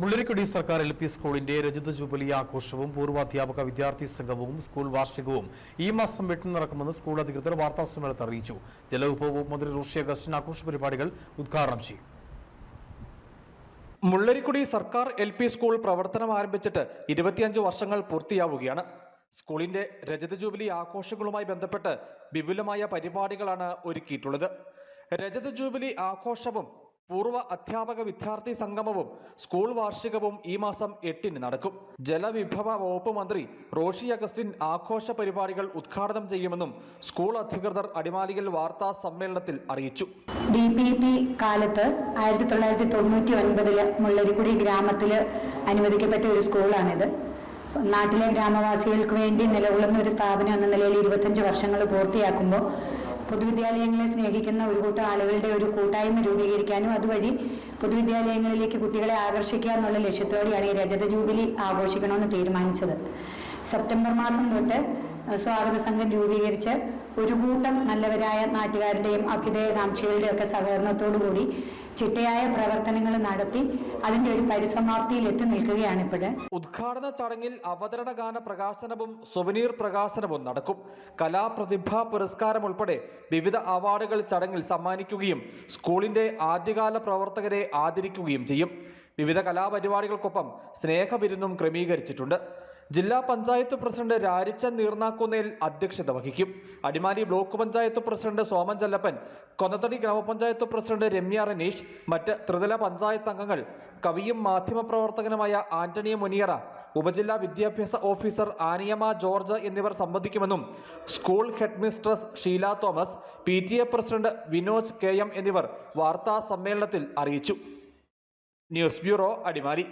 മുള്ളരിക്കുടി സർക്കാർ L P സ്കൂളിന്റെ രജത ജൂബിലി ആഘോഷവും പൂർവാധ്യാപക വിദ്യാർത്ഥി സംഘവും സ്കൂൾ വാർഷികവും ഈ മാസം എട്ടിന് നടക്കുമെന്ന് സ്കൂൾ അധികൃതർ വാർത്താസമ്മേളനത്തിൽ അറിയിച്ചു. ജലവിഭവ മന്ത്രി റോഷി അഗസ്റ്റിൻ ആഘോഷ പരിപാടികൾ ഉദ്ഘാടനം ചെയ്യും. മുള്ളരിക്കുടി സർക്കാർ എൽ പി സ്കൂൾ പ്രവർത്തനം ആരംഭിച്ചിട്ട് ഇരുപത്തിയഞ്ച് വർഷങ്ങൾ പൂർത്തിയാവുകയാണ്. സ്കൂളിന്റെ രജത ജൂബിലി ആഘോഷങ്ങളുമായി ബന്ധപ്പെട്ട് വിപുലമായ പരിപാടികളാണ് ഒരുക്കിയിട്ടുള്ളത്. രജത ജൂബിലി ആഘോഷവും പൂർവ അധ്യാപക വിദ്യാർത്ഥി സംഗമവും സ്കൂൾ വാർഷികവും ഈ മാസം എട്ടിന് നടക്കും. ജലവിഭവ വകുപ്പ് മന്ത്രി റോഷി അഗസ്റ്റിൻ ആഘോഷ പരിപാടികൾ ഉദ്ഘാടനം ചെയ്യുമെന്നും സ്കൂൾ അധികൃതർ അടിമാലിയിൽ വാർത്താ സമ്മേളനത്തിൽ അറിയിച്ചു. ഡി പി പി കാലത്ത് ആയിരത്തി തൊള്ളായിരത്തി തൊണ്ണൂറ്റി ഒൻപതിൽ മുള്ളരിക്കുടി ഗ്രാമത്തിൽ അനുവദിക്കപ്പെട്ട ഒരു സ്കൂളാണിത്. നാട്ടിലെ ഗ്രാമവാസികൾക്ക് വേണ്ടി നിലകൊള്ളുന്ന ഒരു സ്ഥാപനം എന്ന നിലയിൽ ഇരുപത്തഞ്ച് വർഷങ്ങൾ പൂർത്തിയാക്കുമ്പോൾ പൊതുവിദ്യാലയങ്ങളെ സ്നേഹിക്കുന്ന ഒരു കൂട്ടം ആളുകളുടെ ഒരു കൂട്ടായ്മ രൂപീകരിക്കാനും അതുവഴി പൊതുവിദ്യാലയങ്ങളിലേക്ക് കുട്ടികളെ ആകർഷിക്കുക എന്നുള്ള ലക്ഷ്യത്തോടെയാണ് ഈ രജത ജൂബിലി ആഘോഷിക്കണമെന്ന് തീരുമാനിച്ചത്. സെപ്റ്റംബർ മാസം തൊട്ട് സ്വാഗത സംഘം രൂപീകരിച്ച് ഒരു കൂട്ടം നല്ലവരായ നാട്ടുകാരുടെയും അഭ്യുദയകാംക്ഷികളുടെയും ഒക്കെ സഹകരണത്തോടുകൂടി ചിട്ടയായ പ്രവർത്തനങ്ങൾ നടത്തി അതിന്റെ ഒരു പരിസമാപ്തിയിൽ എത്തി നിൽക്കുകയാണ് ഇപ്പോൾ ഉദ്ഘാടന ചടങ്ങിൽ അവതരണ ഗാന പ്രകാശനവും സുവനീർ പ്രകാശനവും നടക്കും. കലാപ്രതിഭാ പുരസ്കാരം ഉൾപ്പെടെ വിവിധ അവാർഡുകൾ ചടങ്ങിൽ സമ്മാനിക്കുകയും സ്കൂളിന്റെ ആദ്യകാല പ്രവർത്തകരെ ആദരിക്കുകയും ചെയ്യും. വിവിധ കലാപരിപാടികൾക്കൊപ്പം സ്നേഹവിരുന്നും ക്രമീകരിച്ചിട്ടുണ്ട്. ജില്ലാ പഞ്ചായത്ത് പ്രസിഡന്റ് രാരിച്ചൻ നീർനാക്കുന്നേൽ അധ്യക്ഷത വഹിക്കും. അടിമാലി ബ്ലോക്ക് പഞ്ചായത്ത് പ്രസിഡന്റ് സോമൻ ചെല്ലപ്പൻ കൊന്നത്തടി ഗ്രാമപഞ്ചായത്ത് പ്രസിഡന്റ് രമ്യ റനീഷ് മറ്റ് ത്രിതല പഞ്ചായത്ത് അംഗങ്ങൾ കവിയും മാധ്യമപ്രവർത്തകനുമായ ആന്റണി മുനിയറ ഉപജില്ലാ വിദ്യാഭ്യാസ ഓഫീസർ ആനിയമ്മ ജോർജ് എന്നിവർ സംബന്ധിക്കുമെന്നും school headmistress Sheela Thomas P T A president Vinoj K M എന്നിവർ വാർത്താ സമ്മേളനത്തിൽ അറിയിച്ചു. News bureau Adimali.